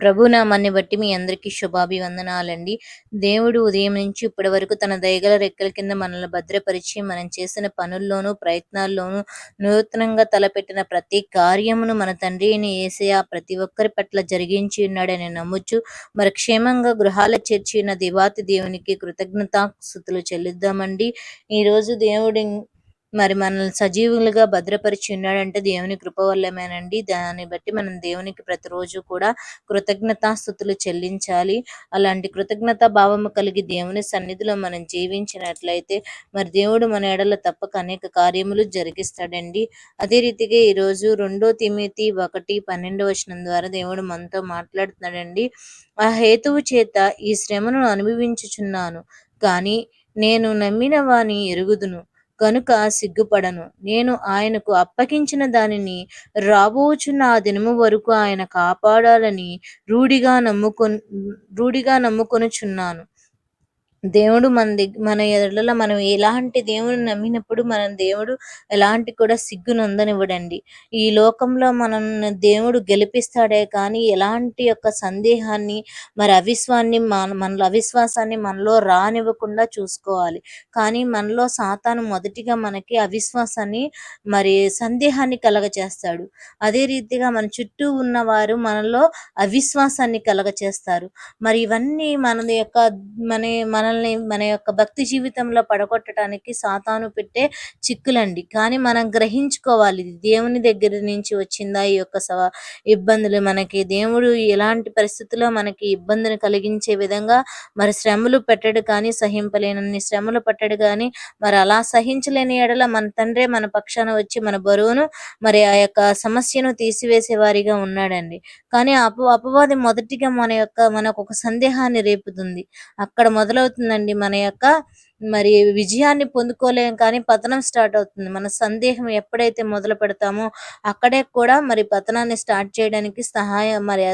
ప్రభునామాన్ని బట్టి మీ అందరికీ శుభాభివందనాలండి. దేవుడు ఉదయం నుంచి ఇప్పటి వరకు తన దయగల రెక్కల కింద మనల్ని భద్రపరిచి మనం చేసిన పనుల్లోనూ ప్రయత్నాల్లోనూ నూతనంగా తలపెట్టిన ప్రతి కార్యమును మన తండ్రి అయిన ఏసయ ప్రతి ఒక్కరి పట్ల జరిగించి ఉన్నాడని నమ్ముచు మరి క్షేమంగా గృహాల చేర్చి ఉన్న దివాతి దేవునికి కృతజ్ఞతాస్థుతులు చెల్లిద్దామండి. ఈరోజు దేవుడి మరి మనల్ని సజీవులుగా భద్రపరిచి ఉన్నాడంటే దేవుని కృప వల్లమేనండి. దాన్ని బట్టి మనం దేవునికి ప్రతిరోజు కూడా కృతజ్ఞతాస్థుతులు చెల్లించాలి. అలాంటి కృతజ్ఞత భావము కలిగి దేవుని సన్నిధిలో మనం జీవించినట్లయితే మరి దేవుడు మన ఎడల తప్పక అనేక కార్యములు జరిగిస్తాడండి. అదే రీతిగా ఈరోజు రెండో తిమితి ఒకటి పన్నెండో వచనం ద్వారా దేవుడు మనతో మాట్లాడుతున్నాడండి. ఆ హేతువు చేత ఈ శ్రమను అనుభవించుచున్నాను కానీ నేను నమ్మిన వాని ఎరుగుదును. కనుక సిగ్గుపడను. నేను ఆయనకు అప్పగించిన దానిని రాబోచున్న ఆ దినము వరకు ఆయన కాపాడాలని రూఢిగా నమ్ముకొ రూఢిగా నమ్ముకొనుచున్నాను. దేవుడు మన దగ్గర మన ఎడల మనం ఎలాంటి దేవుడిని నమ్మినప్పుడు మనం దేవుడు ఎలాంటి కూడా సిగ్గు నొందనివ్వడండి. ఈ లోకంలో మనం దేవుడు గెలిపిస్తాడే కానీ ఎలాంటి యొక్క సందేహాన్ని మరి అవిశ్వాన్ని మన మనలో అవిశ్వాసాన్ని మనలో రానివ్వకుండా చూసుకోవాలి. కానీ మనలో సాతాను మొదటిగా మనకి అవిశ్వాసాన్ని మరి సందేహాన్ని కలగచేస్తాడు. అదే రీతిగా మన చుట్టూ ఉన్నవారు మనలో అవిశ్వాసాన్ని కలగచేస్తారు. మరి ఇవన్నీ మన యొక్క మన మన మనల్ని మన యొక్క భక్తి జీవితంలో పడగొట్టడానికి సాతాను పెట్టే చిక్కులండి. కానీ మనం గ్రహించుకోవాలి దేవుని దగ్గర నుంచి వచ్చిందా ఈ యొక్క ఇబ్బందులు మనకి. దేవుడు ఎలాంటి పరిస్థితుల్లో మనకి ఇబ్బందిని కలిగించే విధంగా మరి శ్రమలు పెట్టడు కానీ సహింపలేనన్ని శ్రమలు పెట్టడు కానీ మరి అలా సహించలేని ఎడల మన తండ్రే మన పక్షాన వచ్చి మన బరువును మరి ఆ యొక్క సమస్యను తీసివేసే వారిగా ఉన్నాడండి. కానీ అప అపవాది మొదటిగా మన యొక్క మనకు ఒక సందేహాన్ని రేపుతుంది. అక్కడ మొదలవుతుంది అవుతుందండి మన యొక్క మరి విజయాన్ని పొందుకోలేం కానీ పతనం స్టార్ట్ అవుతుంది. మన సందేహం ఎప్పుడైతే మొదలు పెడతామో అక్కడే కూడా మరి పతనాన్ని స్టార్ట్ చేయడానికి సహాయం మరి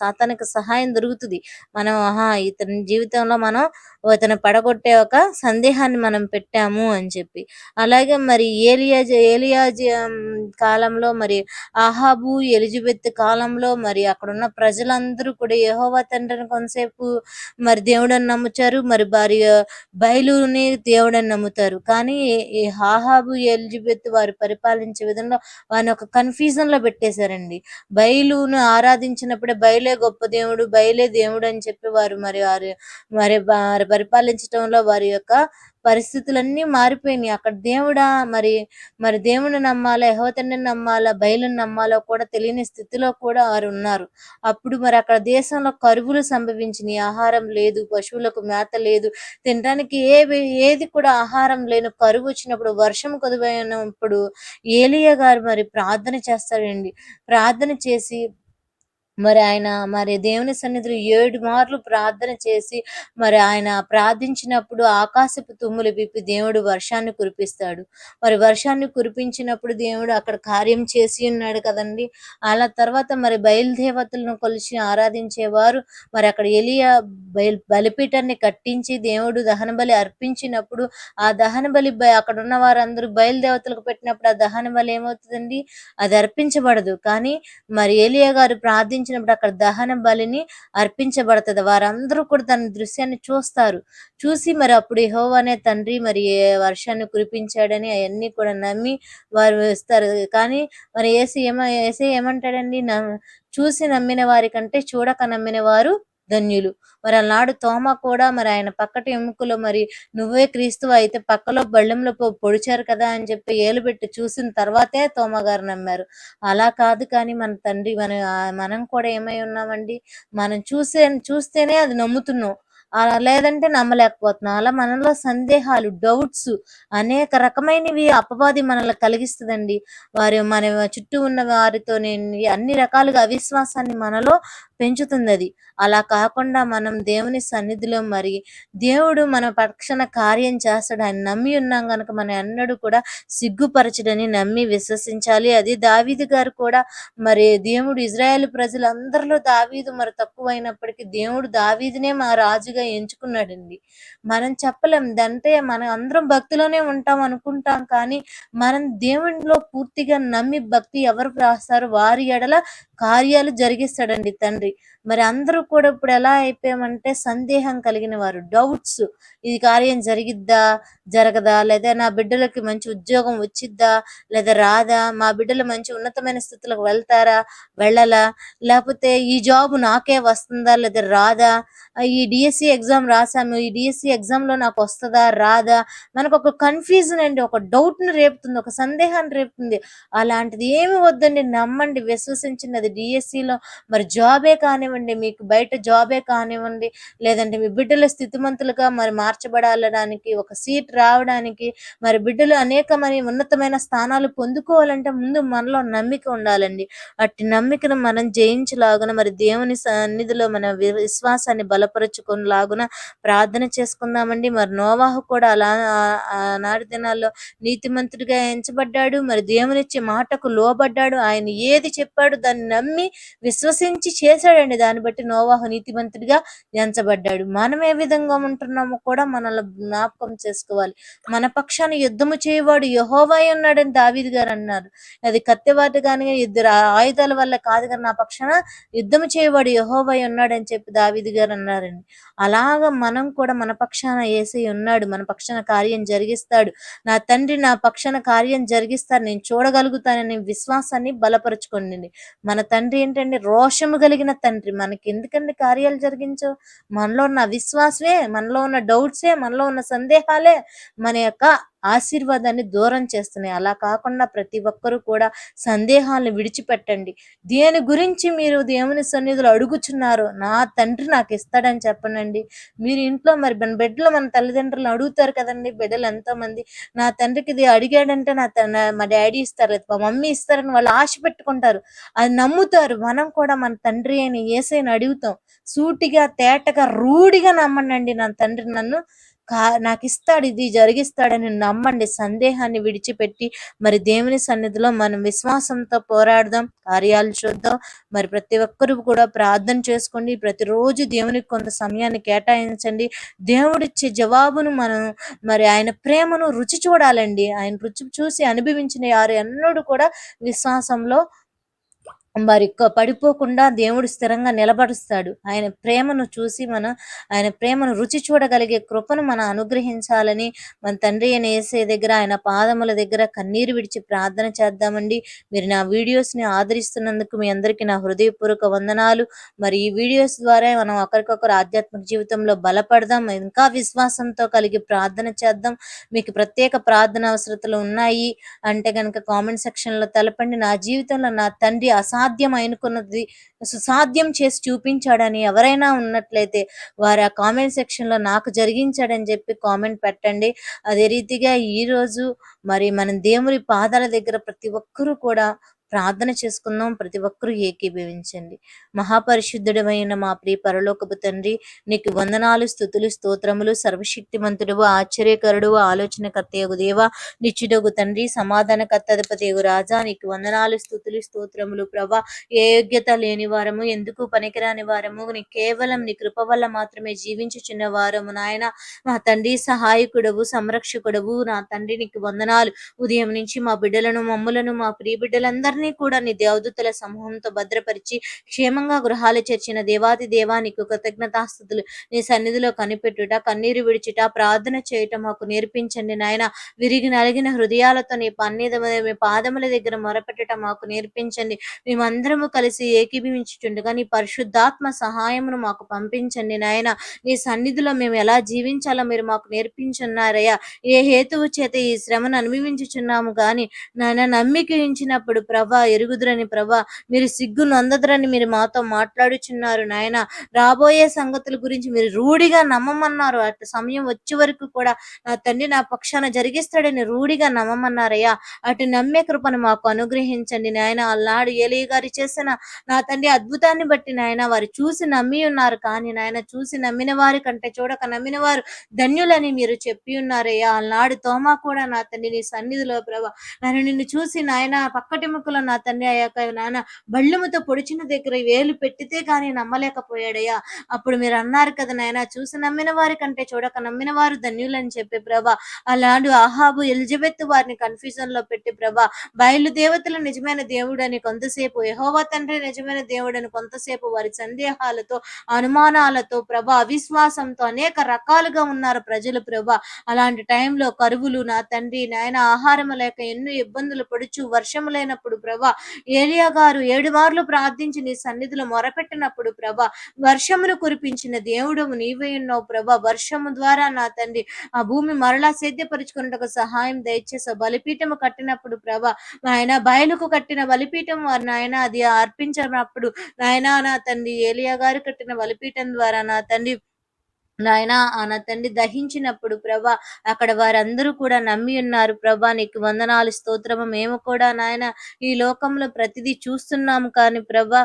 సాతానికి సహాయం దొరుకుతుంది. మనం ఆహా ఇతని జీవితంలో మనం ఇతను పడగొట్టే ఒక సందేహాన్ని మనం పెట్టాము అని చెప్పి. అలాగే మరి ఏలియా ఏలియా కాలంలో మరి ఆహాబు ఎలిజబెత్ కాలంలో మరి అక్కడ ఉన్న ప్రజలందరూ కూడా యహోవా తండ్రిని కొంతసేపు మరి దేవుడని నమ్ముచారు. మరి భార్య బయలు దేవుని దేవుడని నమ్ముతారు. కానీ ఈ హాహాబు ఎలిజబెత్ వారు పరిపాలించే విధంగా వారిని ఒక కన్ఫ్యూజన్లో పెట్టేశారండి. బయలును ఆరాధించినప్పుడే బయలే గొప్ప దేవుడు బయలే దేవుడు అని చెప్పి వారు మరి వారి మరి వారి పరిపాలించడంలో వారి యొక్క పరిస్థితులన్నీ మారిపోయినాయి. అక్కడ దేవుడా మరి మరి దేవుని నమ్మాలా యహోతని నమ్మాలా బయలుని నమ్మాలో కూడా తెలియని స్థితిలో కూడా వారు ఉన్నారు. అప్పుడు మరి అక్కడ దేశంలో కరువులు సంభవించినాయి. ఆహారం లేదు పశువులకు మేత లేదు. తినడానికి ఏ ఏది కూడా ఆహారం లేని కరువు వచ్చినప్పుడు వర్షం కొదువైనప్పుడు ఏలియా గారు మరి ప్రార్థన చేస్తారండి. ప్రార్థన చేసి మరి ఆయన మరి దేవుని సన్నిధిలో ఏడు మార్లు ప్రార్థన చేసి మరి ఆయన ప్రార్థించినప్పుడు ఆకాశపు తుమ్ములు విప్పి దేవుడు వర్షాన్ని కురిపిస్తాడు. మరి వర్షాన్ని కురిపించినప్పుడు దేవుడు అక్కడ కార్యం చేసి ఉన్నాడు కదండి. అలా తర్వాత మరి బయలుదేవతలను కొలిచి ఆరాధించేవారు మరి అక్కడ ఎలియా బయలు బలిపీఠాన్ని కట్టించి దేవుడు దహన బలి అర్పించినప్పుడు ఆ దహన బలి అక్కడ ఉన్న వారందరూ బయలుదేవతలకు పెట్టినప్పుడు ఆ దహన బలి ఏమవుతుందండి? అది అర్పించబడదు. కానీ మరి ఏలియా గారు ప్రార్థించి అర్పించినప్పుడు అక్కడ దహన బలిని అర్పించబడుతుంది. వారందరూ కూడా తన దృశ్యాన్ని చూస్తారు. చూసి మరి అప్పుడు అనే తండ్రి మరి వర్షాన్ని కురిపించాడని అవన్నీ కూడా నమ్మి వారు ఇస్తారు కానీ మరి ఏసీ ఏమ ఏసీ ఏమంటాడండి? చూసి నమ్మిన వారి కంటే చూడక నమ్మిన వారు ధన్యులు. మరి అలనాడు తోమ కూడా మరి ఆయన పక్కటి ఎముకలో మరి నువ్వే క్రీస్తు అయితే పక్కలో బళ్ళెంలో పొడిచారు కదా అని చెప్పి ఏలు పెట్టి చూసిన తర్వాతే తోమ గారు నమ్మారు. అలా కాదు కానీ మన తండ్రి మన మనం కూడా ఏమై ఉన్నామండి? మనం చూసే చూస్తేనే అది నమ్ముతున్నాం. అలా లేదంటే నమ్మలేకపోతున్నాం. అలా మనలో సందేహాలు డౌట్స్ అనేక రకమైనవి అపవాది మనల్ని కలిగిస్తుందండి. వారి మన చుట్టూ ఉన్న వారితో అన్ని రకాలుగా అవిశ్వాసాన్ని మనలో పెంచుతుంది అది అలా కాకుండా మనం దేవుని సన్నిధిలో మరి దేవుడు మన పక్షణ కార్యం చేస్తాడు ఆయన నమ్మి ఉన్నాం కనుక మన అన్నడు కూడా సిగ్గుపరచడని నమ్మి విశ్వసించాలి. అది దావీదు గారు కూడా మరి దేవుడు ఇజ్రాయెల్ ప్రజలందరిలో దావీదు మరి తక్కువైనప్పటికీ దేవుడు దావీదునే మా రాజుగా ఎంచుకున్నాడండి. మనం చెప్పలేం. అంటే మనం అందరం భక్తిలోనే ఉంటాం అనుకుంటాం కానీ మనం దేవునిలో పూర్తిగా నమ్మి భక్తి ఎవరు రాస్తారో వారి ఎడల కార్యాలు జరిగిస్తాడండి తండ్రి. తండ్రి మరి అందరూ కూడా ఇప్పుడు ఎలా అయిపోయామంటే సందేహం కలిగిన వారు డౌట్స్ ఇది కార్యం జరిగిద్దా? జరగదా? లేదా నా బిడ్డలకి మంచి ఉద్యోగం వచ్చిద్దా? లేదా రాదా? మా బిడ్డలు మంచి ఉన్నతమైన స్థితిలోకి వెళ్తారా? వెళ్ళాలా? లేకపోతే ఈ జాబ్ నాకే వస్తుందా? లేదా రాదా? ఈ డిఎస్సి ఎగ్జామ్ రాసాము ఈ డిఎస్సి ఎగ్జామ్లో నాకు వస్తుందా? రాదా? మనకు ఒక కన్ఫ్యూజన్ అండి. ఒక డౌట్ని రేపుతుంది. ఒక సందేహాన్ని రేపుతుంది. అలాంటిది ఏమి వద్దండి. నమ్మండి. విశ్వసించినది డిఎస్సి లో. మరి జాబే కానివ్వండి. మీకు బయట జాబే కానివ్వండి. లేదంటే మీ బిడ్డల స్థితిమంతులుగా మరి మార్చబడాలడానికి ఒక సీట్ రావడానికి మరి బిడ్డలు అనేకమైన ఉన్నతమైన స్థానాలు పొందుకోవాలంటే ముందు మనలో నమ్మిక ఉండాలండి. అట్టి నమ్మికను మనం జయించలాగున మరి దేవుని సన్నిధిలో మన వి- విశ్వాసాన్ని బలపరుచుకునేలాగున ప్రార్థన చేసుకుందామండి. మరి నోవాహు కూడా అలా ఆ- ఆనాటి దినాల్లో నీతిమంతుడిగా ఎంచబడ్డాడు. మరి దేవునిచ్చే మాటకు లోబడ్డాడు. ఆయన ఏది చెప్పాడు దాన్ని నమ్మి విశ్వసించి చేశాడండి. దాన్ని బట్టి నోవాహు నీతిమంతుడిగా ఎంచబడ్డాడు. మనం ఏ విధంగా ఉంటున్నామో కూడా మనల్ని జ్ఞాపకం చేసుకోవాలి. మన పక్షాన యుద్ధము చేయవాడు యహోవాయి ఉన్నాడని దావీదు గారు అన్నారు. అది కత్తివాటి కానీ ఇద్దరు ఆయుధాల వల్ల కాదు కానీ నా పక్షాన యుద్ధము చేయవాడు యహోవాయి ఉన్నాడని చెప్పి దావీదు గారు అన్నారండి. అలాగ మనం కూడా మన పక్షాన ఏసై ఉన్నాడు. మన పక్షాన కార్యం జరిగిస్తాడు. నా తండ్రి నా పక్షాన కార్యం జరిగిస్తాడు నేను చూడగలుగుతానని విశ్వాసాన్ని బలపరచుకోండి. మన తండ్రి ఏంటంటే రోషము కలిగిన తండ్రి. మనకి ఎందుకండి కార్యాలు జరిగించవు? మనలో ఉన్న అవిశ్వాసమే మనలో ఉన్న డౌట్సే మనలో ఉన్న సందేహాలే మన యొక్క ఆశీర్వాదాన్ని దూరం చేస్తున్నాయి. అలా కాకుండా ప్రతి ఒక్కరూ కూడా సందేహాలను విడిచిపెట్టండి. దేని గురించి మీరు దేవుని సన్నిధిలో అడుగుచున్నారు నా తండ్రి నాకు ఇస్తాడని చెప్పనండి. మీరు ఇంట్లో మరి మన బిడ్డలు మన తల్లిదండ్రులను అడుగుతారు కదండి. బిడ్డలు ఎంతో మంది నా తండ్రికి ఇది అడిగాడంటే నా మా డాడీ ఇస్తారు లేదా మా మమ్మీ ఇస్తారని వాళ్ళు ఆశ పెట్టుకుంటారు. అది నమ్ముతారు. మనం కూడా మన తండ్రి అని ఏసైని అడుగుతాం. సూటిగా తేటగా రూఢిగా నమ్మండి నా తండ్రి నన్ను. నాకు ఇస్తాడు ఇది జరిగిస్తాడని నమ్మండి. సందేహాన్ని విడిచిపెట్టి మరి దేవుని సన్నిధిలో మనం విశ్వాసంతో పోరాడదాం కార్యాలు చూద్దాం. మరి ప్రతి ఒక్కరూ కూడా ప్రార్థన చేసుకోండి. ప్రతిరోజు దేవునికి కొంత సమయాన్ని కేటాయించండి. దేవుడిచ్చే జవాబును మనం మరి ఆయన ప్రేమను రుచి చూడాలండి. ఆయన రుచి చూసి అనుభవించిన వారు ఎన్నడూ కూడా విశ్వాసంలో మరి పడిపోకుండా దేవుడు స్థిరంగా నిలబడుస్తాడు ఆయన ప్రేమను చూసి మనం ఆయన ప్రేమను రుచి చూడగలిగే కృపను మనం అనుగ్రహించాలని మన తండ్రి అయిన వేసే దగ్గర ఆయన పాదముల దగ్గర కన్నీరు విడిచి ప్రార్థన చేద్దామండి. మీరు నా వీడియోస్ని ఆదరిస్తున్నందుకు మీ అందరికీ నా హృదయపూర్వక వందనాలు. మరి ఈ వీడియోస్ ద్వారా మనం ఒకరికొకరు ఆధ్యాత్మిక జీవితంలో బలపడదాం ఇంకా విశ్వాసంతో కలిగి ప్రార్థన చేద్దాం. మీకు ప్రత్యేక ప్రార్థన అవసరతలు ఉన్నాయి అంటే కనుక కామెంట్ సెక్షన్లో తెలపండి. నా జీవితంలో నా తండ్రి అసాధ్యం అనుకున్నది సుసాధ్యం చేసి చూపించాడని ఎవరైనా ఉన్నట్లయితే వారు ఆ కామెంట్ సెక్షన్లో నాకు జరిగించాడని చెప్పి కామెంట్ పెట్టండి. అదే రీతిగా ఈ రోజు మరి మనం దేవుని పాదాల దగ్గర ప్రతి ఒక్కరూ కూడా ప్రార్థన చేసుకుందాం ప్రతి ఒక్కరూ ఏకీభవించండి. మహాపరిశుద్ధుడమైన మా ప్రియ పరలోకపు తండ్రి నీకు వందనాలు స్థుతులు స్తోత్రములు సర్వశక్తిమంతుడు ఆశ్చర్యకరుడు ఆలోచనకర్తయగు దేవ నిత్యుడగు తండ్రి సమాధానకర్త అధిపతియగు రాజా నీకు వందనాలు స్థుతులు స్తోత్రములు ప్రభా ఏ యోగ్యత లేని వారము ఎందుకు పనికిరాని వారము నీ కేవలం నీ కృప వల్ల మాత్రమే జీవించుచున్న వారము నాయన. మా తండ్రి సహాయకుడవు సంరక్షకుడవు నా తండ్రి నీకు వందనాలు. ఉదయం నుంచి మా బిడ్డలను మమ్ములను మా ప్రియ బిడ్డలందరినీ కూడా నీ దేవదూతల సమూహంతో భద్రపరిచి క్షేమంగా గృహాలు చేర్చిన దేవాది దేవా నీకు కృతజ్ఞతాస్థుతులు నీ సన్నిధిలో కనిపెట్టుట కన్నీరు విడిచుట ప్రార్థన చేయటం మాకు నేర్పించండి నాయన. విరిగి నలిగిన హృదయాలతో నీ పన్నీద మీ పాదముల దగ్గర మొరపెట్టట మాకు నేర్పించండి. మేమందరము కలిసి ఏకీభవించుండగా నీ పరిశుద్ధాత్మ సహాయమును మాకు పంపించండి నాయన. నీ సన్నిధిలో మేము ఎలా జీవించాలో మీరు మాకు నేర్పించున్నారయ్యా. ఏ హేతువు చేత ఈ శ్రమను అనుభవించుచున్నాము కానీ నాయన నమ్మిక ఉంచినప్పుడు ప్రభా ఎరుగుదురని ప్రభా మీరు సిగ్గు నొందదురని మీరు మాతో మాట్లాడుచున్నారు నాయన. రాబోయే సంగతుల గురించి మీరు రూఢిగా నమ్మమన్నారు. అటు సమయం వచ్చే వరకు కూడా నా తండ్రి నా పక్షాన జరిగిస్తాడని రూఢిగా నమ్మమన్నారయ్యా. అటు నమ్మే కృపను మాకు అనుగ్రహించండి నాయన. అల్లాడు ఏలి గారు చేసిన నా తండ్రి అద్భుతాన్ని బట్టి నాయన వారు చూసి నమ్మి ఉన్నారు. కానీ నాయన చూసి నమ్మిన వారి కంటే చూడక నమ్మిన వారు ధన్యులని మీరు చెప్పి ఉన్నారయ్యా. అల్నాడు తోమా కూడా నా తండ్రి నీ సన్నిధిలో ప్రభా నన్ను నిన్ను చూసి నాయన పక్కటి ముక్కలు లోపల నా తండ్రి ఆ యొక్క నాన్న బళ్ళముతో పొడిచిన దగ్గర వేలు పెట్టితే కానీ నమ్మలేకపోయాడయ్యా. అప్పుడు మీరు అన్నారు కదా నాయన చూసి నమ్మిన వారి కంటే చూడక నమ్మిన వారు ధన్యులని చెప్పి ప్రభా. అలాంటి ఆహాబు ఎలిజబెత్ వారిని కన్ఫ్యూజన్లో పెట్టి ప్రభా బయలు దేవతలు నిజమైన దేవుడని కొంతసేపు యహోవా తండ్రి నిజమైన దేవుడని కొంతసేపు వారి సందేహాలతో అనుమానాలతో ప్రభా అవిశ్వాసంతో అనేక రకాలుగా ఉన్నారు ప్రజలు ప్రభా. అలాంటి టైంలో కరువులు నా తండ్రి నాయన ఆహారం లేక ఎన్నో ఇబ్బందులు పడుచు వర్షం లేనప్పుడు ప్రభా. ఏలియా గారు ఏడు మార్లు ప్రార్థించి నీ సన్నిధిలో మొరపెట్టినప్పుడు ప్రభా వర్షమును కురిపించిన దేవుడు నీవే ఉన్నావు ప్రభా. వర్షము ద్వారా నా తండ్రి ఆ భూమి మరలా సేద్యపరుచుకున్నట్టుకు సహాయం దయచేసి బలిపీఠము కట్టినప్పుడు ప్రభా ఆయన బయలుకు కట్టిన బలిపీఠం వారు నాయన అది అర్పించినప్పుడు నాయన నా తండ్రి ఏలియా గారు కట్టిన బలిపీఠం ద్వారా నా తండ్రి నాయన నా తండ్రి దహించినప్పుడు ప్రభా అక్కడ వారందరూ కూడా నమ్మి ఉన్నారు ప్రభా నీకు వందనాలు స్తోత్రము. మేము కూడా నాయన ఈ లోకంలో ప్రతిదీ చూస్తున్నాము కానీ ప్రభా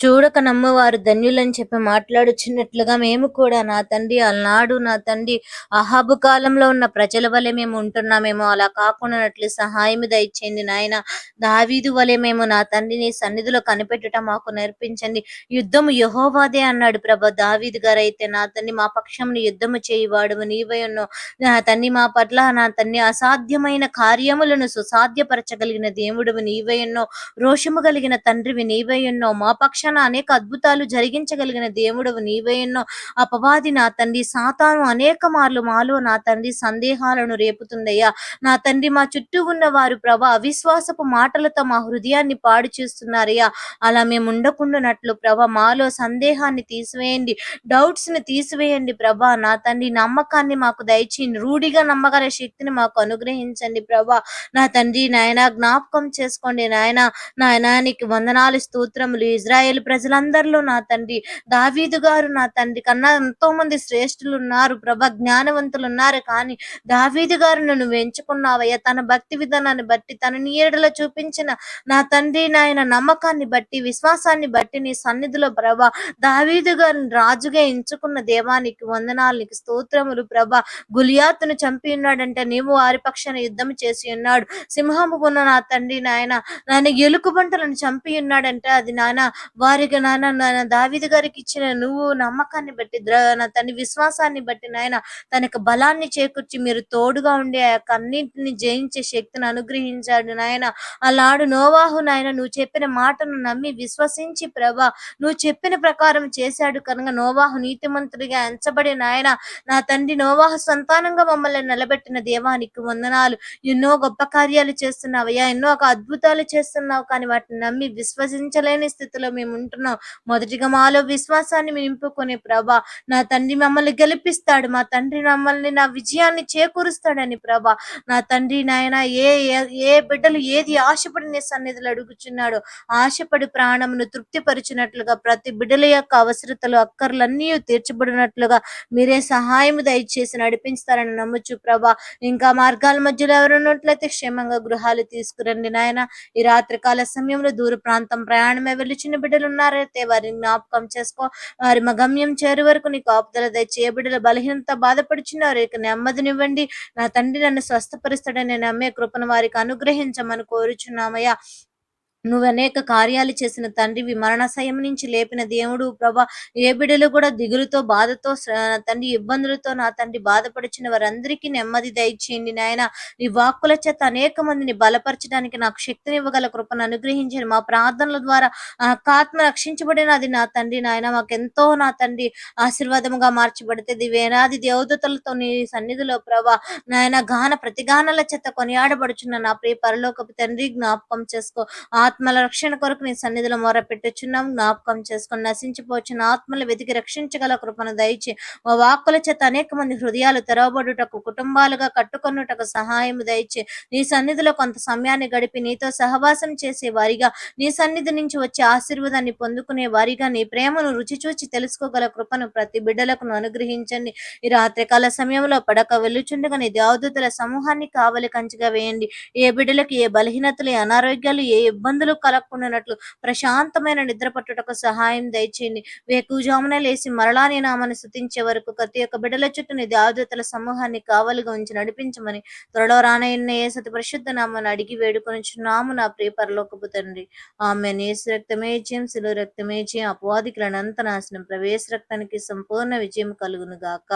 చూడక నమ్మవారు ధన్యులని చెప్పి మాట్లాడుచున్నట్లుగా మేము కూడా నా తండ్రి అలనాడు నా తండ్రి అహాబు కాలంలో ఉన్న ప్రజల వలె మేము ఉంటున్నామేమో. అలా కాకుండా సహాయం దయచేయండి నాయన. దావీదు వలె మేము నా తండ్రిని సన్నిధిలో కనిపెట్టుట మాకు నేర్పించండి. యుద్ధము యహోవాదే అన్నాడు ప్రభ. దావీదు గారు అయితే నా తండ్రి మా పక్షంని యుద్ధము చేయువాడు నీవై ఉన్నావు నా తండ్రి మా పట్ల నా తండ్రి అసాధ్యమైన కార్యములను సుసాధ్యపరచగలిగిన దేవుడు నీవై ఉన్నావు రోషము కలిగిన తండ్రివి నీవై ఉన్నావు మా రక్షణ అనేక అద్భుతాలు జరిగించగలిగిన దేవుడు నీవేనో అపవాది నా తండ్రి. సాతాను అనేక మార్లు మాలో నా తండ్రి సందేహాలను రేపుతుందయ్యా. నా తండ్రి మా చుట్టూ ఉన్న వారు ప్రభా అవిశ్వాసపు మాటలతో మా హృదయాన్ని పాడు చేస్తున్నారయ్యా. అలా మేము ఉండకుండానట్లు ప్రభా మాలో సందేహాన్ని తీసివేయండి డౌట్స్ని తీసివేయండి ప్రభా. నా తండ్రి నమ్మకాన్ని మాకు దయచేయండి రూఢిగా నమ్మగల శక్తిని మాకు అనుగ్రహించండి ప్రభా. నా తండ్రి నాయన జ్ఞాపకం చేసుకోండి నాయన. నాయనానికి వందనాలు స్తోత్రములు. ఇజ్రాయెల్ ఇస్రాయేల్ ప్రజలందరిలో నా తండ్రి దావీదు గారు నా తండ్రి కన్నా ఎంతో మంది శ్రేష్ఠులు ఉన్నారు ప్రభ జ్ఞానవంతులు ఉన్నారు కానీ దావీదు గారిని నువ్వు ఎంచుకున్నావయ్యా తన భక్తి విధానాన్ని బట్టి తన నీడలో చూపించిన నా తండ్రి నాయన నమ్మకాన్ని బట్టి విశ్వాసాన్ని బట్టి నీ సన్నిధిలో ప్రభ దావీదు గారిని రాజుగా ఎంచుకున్న దేవానికి వందనాలు నీకు స్తోత్రములు. ప్రభ గులియాతును చంపి ఉన్నాడంటే. నీవు వారి పక్షాన యుద్ధం చేసి ఉన్నాడు. సింహము ఉన్న నా తండ్రి నాయన నాయన ఎలుక బంటలను చంపి ఉన్నాడంటే. అది నాయన వారికి నాయన నాయన దావిది గారికి ఇచ్చిన నువ్వు నమ్మకాన్ని బట్టి ద్ర- విశ్వాసాన్ని బట్టి నాయన యొక్క బలాన్ని చేకూర్చి మీరు తోడుగా ఉండి ఆ యొక్క అన్నింటిని జయించే శక్తిని అనుగ్రహించాడు నాయన. అలాడు నోవాహు నాయన నువ్వు చెప్పిన మాటను నమ్మి విశ్వసించి ప్రభా నువ్వు చెప్పిన ప్రకారం చేశాడు కనుక నోవాహు నీతిమంతుడిగా ఎంచబడి నాయన నా తండ్రి నోవాహు సంతానంగా మమ్మల్ని నిలబెట్టిన దేవానికి వందనాలు. ఎన్నో గొప్ప కార్యాలు చేస్తున్నావయ్యా ఎన్నో ఒక అద్భుతాలు చేస్తున్నావు కానీ వాటిని నమ్మి విశ్వసించలేని స్థితిలో మేము ఉంటున్నాం మొదటిగా మాలో విశ్వాసాన్ని నింపుకునే ప్రభా నా తండ్రి మమ్మల్ని గెలిపిస్తాడు. మా తండ్రి మమ్మల్ని నా విజయాన్ని చేకూరుస్తాడని ప్రభా నా తండ్రి నాయన ఏ ఏ- ఏ బిడ్డలు ఏది ఆశపడి నీ సన్నిధిలో అడుగుచున్నాడో ఆశపడి ప్రాణమును తృప్తిపరిచినట్లుగా ప్రతి బిడ్డల యొక్క అవసరతలు అక్కర్లన్నీ తీర్చబడినట్లుగా మీరే సహాయం దయచేసి నడిపించుతారని నమ్మచ్చు ప్రభా. ఇంకా మార్గాల మధ్యలో ఎవరు ఉన్నట్లయితే క్షేమంగా గృహాలు తీసుకురండి నాయన. ఈ రాత్రికాల సమయంలో దూర ప్రాంతం ప్రయాణమే వెళ్ళి చిన్న బిడ్డలు ఉన్నారైతే వారిని జ్ఞాపకం చేసుకో. వారి మా గమ్యం చేరు వరకు నీకు ఆపుదల దయచే ఏ బిడ్డల బలహీనత బాధపడుచున్నారు. ఇక నెమ్మదినివ్వండి. నా తండ్రి నన్ను స్వస్థపరుస్తాడని నమ్మే కృపను వారికి అనుగ్రహించమని కోరుచున్నామయ్యా. నువ్వు అనేక కార్యాలు చేసిన తండ్రివి మరణశయం నుంచి లేపిన దేవుడు ప్రభా ఏ బిడ్డలు కూడా దిగులుతో బాధతో తండ్రి ఇబ్బందులతో నా తండ్రి బాధపడుచున్న వారందరికీ నెమ్మది దయచేయండి నాయన. ఈ వాక్కుల చేత అనేక మందిని బలపరచడానికి నాకు శక్తిని ఇవ్వగల కృపను అనుగ్రహించండి. మా ప్రార్థనల ద్వారా ఆ రక్షించబడిన ఆత్మ రక్షించబడినది నా తండ్రి నాయన. మాకెంతో నా తండ్రి ఆశీర్వాదముగా మార్చబడితే వేలాది దేవదతలతో నీ సన్నిధిలో ప్రభా నాయన గాన ప్రతిగానాల చేత కొనియాడబడుచున్న నా ప్రియ పరలోకపు తండ్రి జ్ఞాపకం చేసుకో. ఆత్మల రక్షణ కొరకు నీ సన్నిధిలో మొర పెట్టుచున్నాం జ్ఞాపకం చేసుకొని నశించిపోచిన ఆత్మలు వెతికి రక్షించగల కృపను దయచి మా వాక్కుల చేత అనేక మంది హృదయాలు తెరవబడుటకు కుటుంబాలుగా కట్టుకొనుటకు సహాయం దయచి నీ సన్నిధిలో కొంత సమయాన్ని గడిపి నీతో సహవాసం చేసే వారిగా నీ సన్నిధి నుంచి వచ్చే ఆశీర్వాదాన్ని పొందుకునే వారిగా నీ ప్రేమను రుచి చూచి తెలుసుకోగల కృపను ప్రతి బిడ్డలకు అనుగ్రహించండి. ఈ రాత్రికాల సమయంలో పడక వెళ్ళుచుండగా నీ దేవదూతల సమూహాన్ని కావలి కంచిగా వేయండి. ఏ బిడ్డలకు ఏ బలహీనతలు ఏ అనారోగ్యాలు ఏ ఇబ్బందులు ఇబ్బందులు కలగకుండానట్లు ప్రశాంతమైన నిద్ర పట్టుటకు సహాయం దయచేయండి. వేకుజామున లేచి మరలా నేను ఆమెను స్థుతించే వరకు ప్రతి ఒక్క బిడ్డల చుట్టూ నీ దేవదూతల సమూహాన్ని కావలిగా ఉంచి నడిపించమని త్వరలో రానయ్యన్న ఏ సతి పరిశుద్ధ నామను అడిగి వేడుకొనిచున్నాము నా ప్రియ పరలోకపు తండ్రి. ఆమె నేసు రక్తమే జయం శిలు రక్తమే జయం అపవాదికులను అంత నాశనం ప్రవేశ రక్తానికి సంపూర్ణ విజయం కలుగును గాక.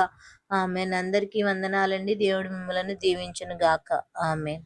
ఆమె అందరికీ వందనాలండి. దేవుడు మిమ్మల్ని దీవించును గాక. ఆమె